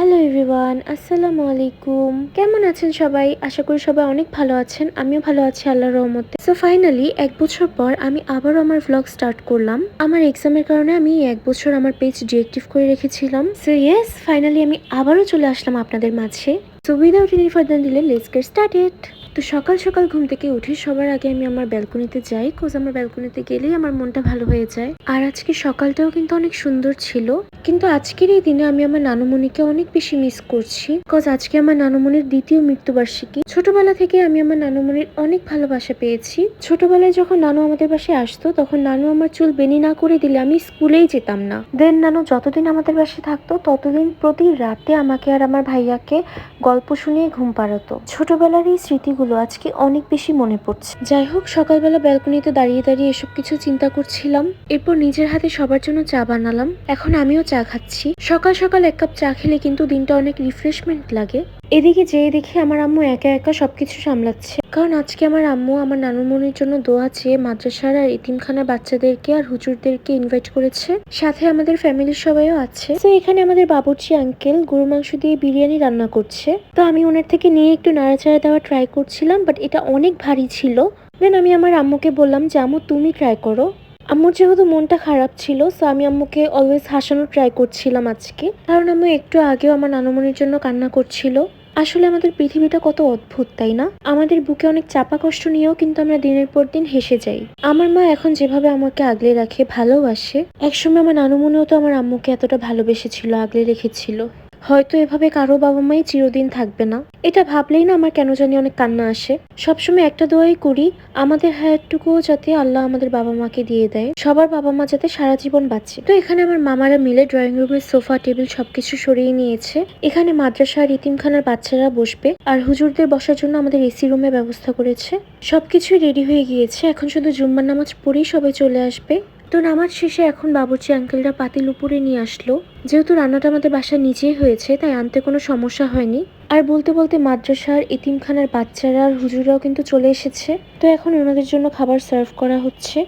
Hello everyone আসসালামু আলাইকুম কেমন আছেন সবাই? আশা করি সবাই অনেক ভালো আছেন। আমিও ভালো আছি, আল্লাহর রহমতে। সো ফাইনালি এক বছর পর আমি আবারও আমার ভ্লগ স্টার্ট করলাম। আমার এক্সামের কারণে আমি এক বছর আমার পেজ ডিএক্টিভ করে রেখেছিলাম। সো ইয়েস ফাইনালি আমি আবারও চলে আসলাম আপনাদের মাঝে। So without any further delay let's get started তো সকাল সকাল ঘুম থেকে উঠে সবার আগে আমি আমার ব্যালকনিতে যাই কোজ আমার ব্যালকনিতে গেলেই আমার মনটা ভালো হয়ে যায়। আর আজকে সকালটাও কিন্তু অনেক সুন্দর ছিল। কিন্তু আজকের এই দিনে আমি আমার নানুমণিকে অনেক বেশি মিস করছি। কজ আজকে আমার নানুমণির দ্বিতীয় মৃত্যুবার্ষিকী। ছোটবেলা থেকে আমি আমার নানুমণির অনেক ভালোবাসা পেয়েছি। ছোটবেলায় যখন নানু আমাদের বাসায় আসতো, তখন নানু আমার চুল বেনি না করে দিলে আমি স্কুলেই যেতাম না। দেন নানু যতদিন আমাদের বাসায় থাকতো, ততদিন প্রতি রাতে আমাকে আর আমার ভাইয়াকে গল্প শুনিয়ে ঘুম পাড়াতো। ছোটবেলার এই স্মৃতিগুলো আজকে অনেক বেশি মনে পড়ছে। যাই হোক, সকালবেলা ব্যালকনিতে দাঁড়িয়ে দাঁড়িয়ে এসব কিছু চিন্তা করছিলাম। এরপর নিজের হাতে সবার জন্য চা বানালাম। এখন আমিও চা খাচ্ছি। সকাল সকাল এক কাপ চা খেলে কিন্তু দিনটা অনেক রিফ্রেশমেন্ট লাগে। এদিকে যেয়ে দেখি আমার আম্মু একা একা সবকিছু সামলাচ্ছে। কারণ আজকে আমার আম্মু আমার নানুমনির জন্য দোয়া চেয়ে মাদ্রাসার আর এতিমখানার বাচ্চাদেরকে আর হুজুরদেরকে ইনভাইট করেছে। সাথে আমাদের ফ্যামিলির সবাইও আছে। তো এখানে আমাদের বাবুর্চি আঙ্কেল গরু মাংস দিয়ে বিরিয়ানি রান্না করছে। তো আমি ওনার থেকে নিয়ে একটু নাড়াচাড়া দেওয়া ট্রাই করছিলাম বাট এটা অনেক ভারী ছিল। দেন আমি আমার আম্মুকে বললাম যে, আম্মু, তুমি ট্রাই করো। আম্মুর যেহেতু মনটা খারাপ ছিল সো আমি আম্মুকে অলওয়েজ হাসানোর ট্রাই করছিলাম আজকে। কারণ আম্মু একটু আগেও আমার নানুমনির জন্য কান্না করছিল। আসলে আমাদের পৃথিবীটা কত অদ্ভুত, তাই না? আমাদের বুকে অনেক চাপা কষ্ট নিয়েও কিন্তু আমরা দিনের পর দিন হেসে যাই। আমার মা এখন যেভাবে আমাকে আগলে রাখে, ভালোবাসে, একসময় আমার নানুমনেও তো আমার আম্মুকে এতটা ভালোবেসেছিল, আগলে রেখেছিল। হয়তো এভাবে কারও বাবা মাই চিরদিন থাকবে না। এটা ভাবলেই না আমার কেন জানি অনেক কান্না আসে। সবসময় একটা দোয়াই করি, আমাদের হায়ারটুকুও যাতে আল্লাহ আমাদের বাবা মাকে দিয়ে দেয়, সবার বাবা মা যাতে সারা জীবন বাঁচে। তো এখানে আমার মামারা মিলে ড্রয়িং রুমের সোফা টেবিল সবকিছু সরিয়ে নিয়েছে। এখানে মাদ্রাসা আর ইতিমখানার বাচ্চারা বসবে আর হুজুরদের বসার জন্য আমাদের এসি রুমে ব্যবস্থা করেছে। সবকিছুই রেডি হয়ে গিয়েছে। এখন শুধু জুম্মার নামাজ পড়েই সবাই চলে আসবে। তো নামাজ শেষে এখন বাবুর্চি আঙ্কেলরা পাতিল উপরে নিয়ে আসলো। যেহেতু রান্নাটা আমাদের বাসার নিচেই হয়েছে, তাই আনতে কোনো সমস্যা হয়নি। আর বলতে বলতে মাদ্রাসার ইতিমখানার বাচ্চারা আর হুজুরাও কিন্তু চলে এসেছে। তো এখন ওনাদের জন্য খাবার সার্ভ করা হচ্ছে।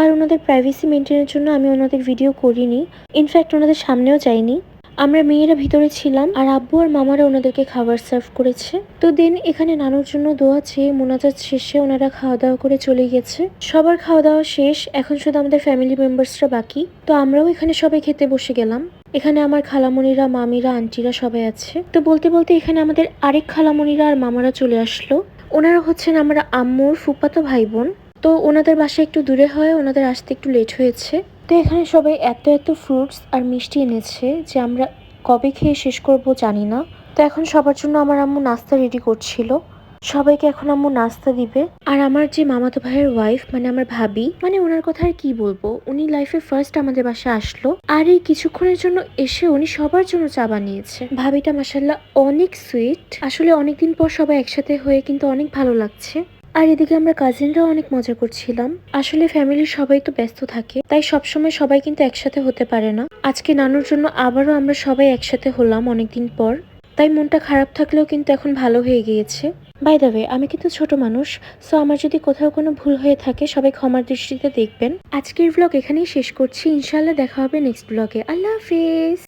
আর ওনাদের প্রাইভেসি মেনটেনের জন্য আমি ওনাদের ভিডিও করিনি। ইনফ্যাক্ট ওনাদের সামনেও যাইনি। আমরা মেয়েরা ভিতরে ছিলাম আর আব্বু আর মামারা ওনাদেরকে খাবার সার্ভ করেছে। তো দেন এখানে নানুর জন্য দোয়া চেয়ে মোনাজাত শেষে ওনারা খাওয়া দাওয়া করে চলে গেছে সবার খাওয়া দাওয়া শেষ, এখন শুধু আমাদের ফ্যামিলি মেম্বার্সরা বাকি। তো আমরাও এখানে সবাই খেতে বসে গেলাম। এখানে আমার খালামণিরা, মামিরা, আন্টিরা সবাই আছে। তো বলতে বলতে এখানে আমাদের আরেক খালামণিরা আর মামারা চলে আসলো। ওনারা হচ্ছেন আমরা আম্মুর ফুপাতো ভাই বোন তো ওনাদের বাসা একটু দূরে হয়, ওনাদের আসতে একটু লেট হয়েছে। তো এখানে সবাই এত এত ফ্রুটস আর মিষ্টি এনেছে যে আমরা কবে খেয়ে শেষ করব জানি না। তো এখন সবার জন্য আমার আম্মু নাস্তা রেডি করছিল। সবাইকে এখন আম্মু নাস্তা দিবে। আর আমার যে মামাতো ভাইয়ের ওয়াইফ মানে আমার ভাবি মানে ওনার কথা আর কি বলব? উনি লাইফে ফার্স্ট আমাদের বাসায় আসলো। আর এই কিছুক্ষণের জন্য এসে উনি সবার জন্য চা বানিয়েছে। ভাবিটা মাসাল্লাহ অনেক সুইট আসলে অনেকদিন পর সবাই একসাথে হয়ে কিন্তু অনেক ভালো লাগছে। আর এদিকে আমরা কাজিনরাও অনেক মজা করছিলাম। আসলে ফ্যামিলির সবাই তো ব্যস্ত থাকে, তাই সবসময় সবাই কিন্তু একসাথে হতে পারে না। আজকে নানুর জন্য আবারও আমরা সবাই একসাথে হলাম অনেকদিন পর, তাই মনটা খারাপ থাকলেও কিন্তু এখন ভালো হয়ে গিয়েছে। বাই ওয়ে আমি কিন্তু ছোট মানুষ সো আমার যদি কোথাও কোনো ভুল হয়ে থাকে, সবাই ক্ষমার দৃষ্টিতে দেখবেন। আজকের ব্লগ এখানেই শেষ করছি। ইনশাল্লাহ দেখা হবে নেক্সট ব্লগে আল্লাহ হাফিজ!